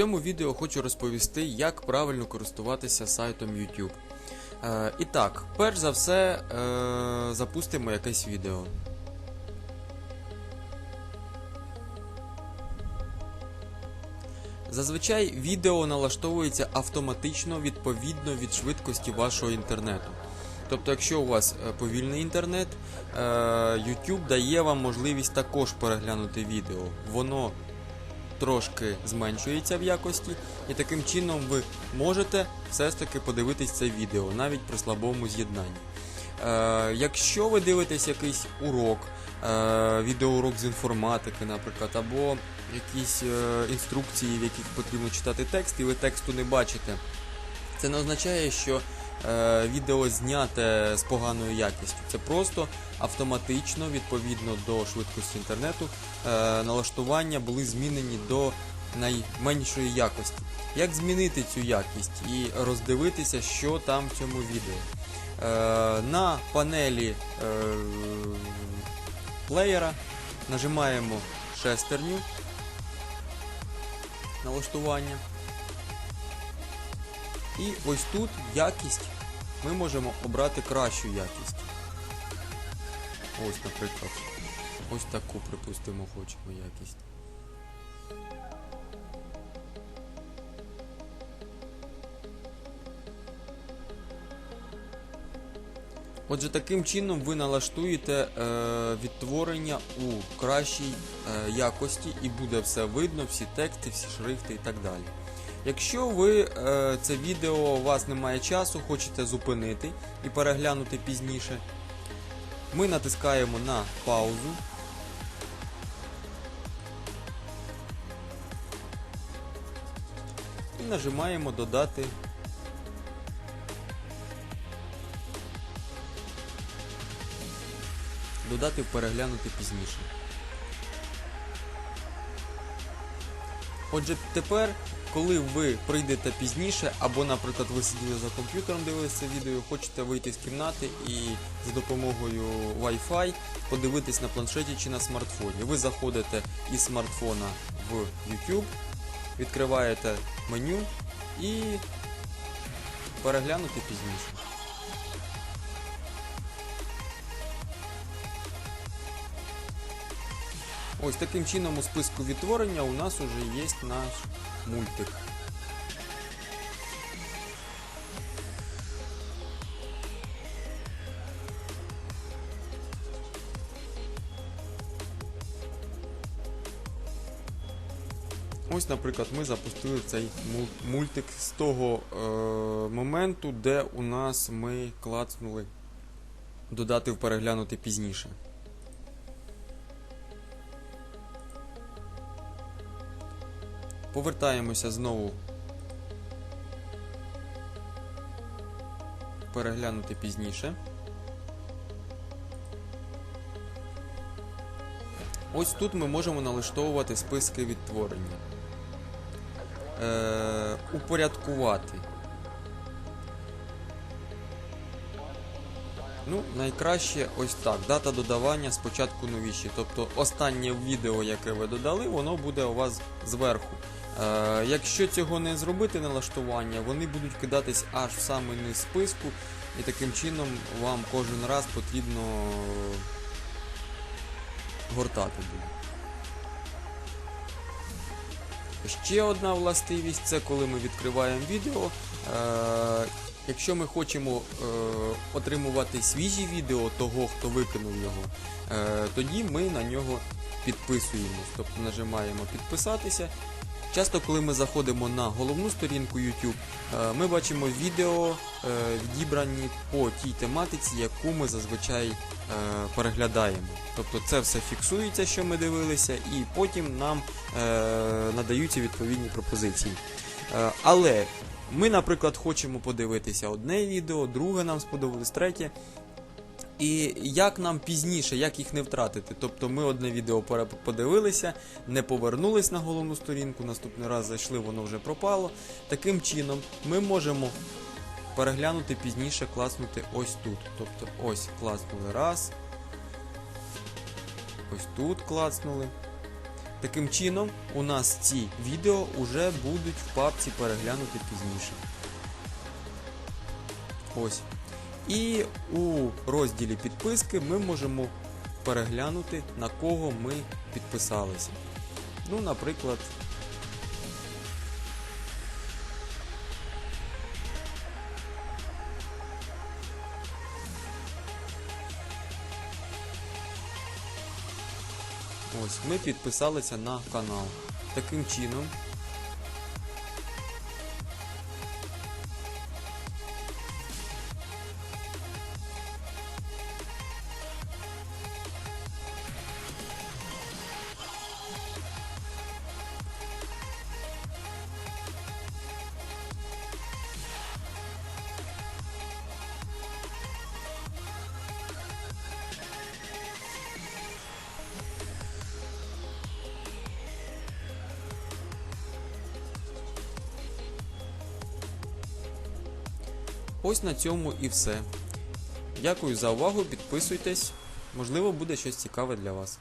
Цьому відео хочу розповісти, як правильно користуватися сайтом YouTube. Е, і так, перш за все, е, запустимо якесь відео. Зазвичай відео налаштовується автоматично відповідно від швидкості вашого інтернету. Тобто, якщо у вас е, повільний інтернет, е, YouTube дає вам можливість також переглянути відео. Воно трошки зменшується в якості, і таким чином ви можете все ж таки подивитись це відео, навіть при слабому з'єднанні. Е, якщо ви дивитесь якийсь урок, е, відеоурок з інформатики, наприклад, або якісь е, інструкції, в яких потрібно читати текст, і ви тексту не бачите, це не означає, що відео зняте з поганою якістю. Це просто автоматично, відповідно до швидкості інтернету, е, налаштування були змінені до найменшої якості. Як змінити цю якість і роздивитися, що там в цьому відео? Е, на панелі е, плеєра нажимаємо шестерню налаштування. І ось тут якість ми можемо обрати кращу якість. Ось, наприклад. Ось таку, припустимо, хочемо якість. Отже, таким чином ви налаштуєте е, відтворення у кращій е, якості і буде все видно, всі тексти, всі шрифти і так далі. Якщо ви е, це відео у вас немає часу, хочете зупинити і переглянути пізніше, ми натискаємо на паузу. І нажимаємо додати. Додати переглянути пізніше. Отже, тепер, коли ви прийдете пізніше, або, наприклад, ви сиділи за комп'ютером, дивилися відео, хочете вийти з кімнати і за допомогою Wi-Fi подивитись на планшеті чи на смартфоні. Ви заходите із смартфона в YouTube, відкриваєте меню і переглянути пізніше. Ось таким чином у списку відтворення у нас уже є наш мультик. Ось, наприклад, ми запустили цей мультик з того е, моменту, де у нас ми клацнули додати в переглянути пізніше. Повертаємося знову. Переглянути пізніше. Ось тут ми можемо налаштовувати списки відтворення. Е, упорядкувати. Ну, найкраще ось так. Дата додавання спочатку новіші. Тобто останнє відео, яке ви додали, воно буде у вас зверху. Е, якщо цього не зробити налаштування, вони будуть кидатись аж в самий низ списку, і таким чином вам кожен раз потрібно гортати буде. Ще одна властивість це коли ми відкриваємо відео. Е, якщо ми хочемо е, отримувати свіжі відео того, хто викинув його, е, тоді ми на нього підписуємось. Тобто нажимаємо підписатися. Часто, коли ми заходимо на головну сторінку YouTube, е, ми бачимо відео, е, відібрані по тій тематиці, яку ми зазвичай е, переглядаємо. Тобто це все фіксується, що ми дивилися, і потім нам надаються відповідні пропозиції. Але ми, наприклад, хочемо подивитися одне відео, друге нам сподобалось, третє. І як нам пізніше, як їх не втратити? Тобто ми одне відео подивилися, не повернулись на головну сторінку, наступний раз зайшли, воно вже пропало. Таким чином ми можемо переглянути пізніше, класнути ось тут. Тобто ось класнули раз. Ось тут клацнули. Таким чином, у нас ці відео вже будуть в папці переглянути пізніше. Ось. І у розділі підписки ми можемо переглянути, на кого ми підписалися. Ну, наприклад, ось ми підписалися на канал. Таким чином, ось на цьому і все. Дякую за увагу, підписуйтесь, можливо буде щось цікаве для вас.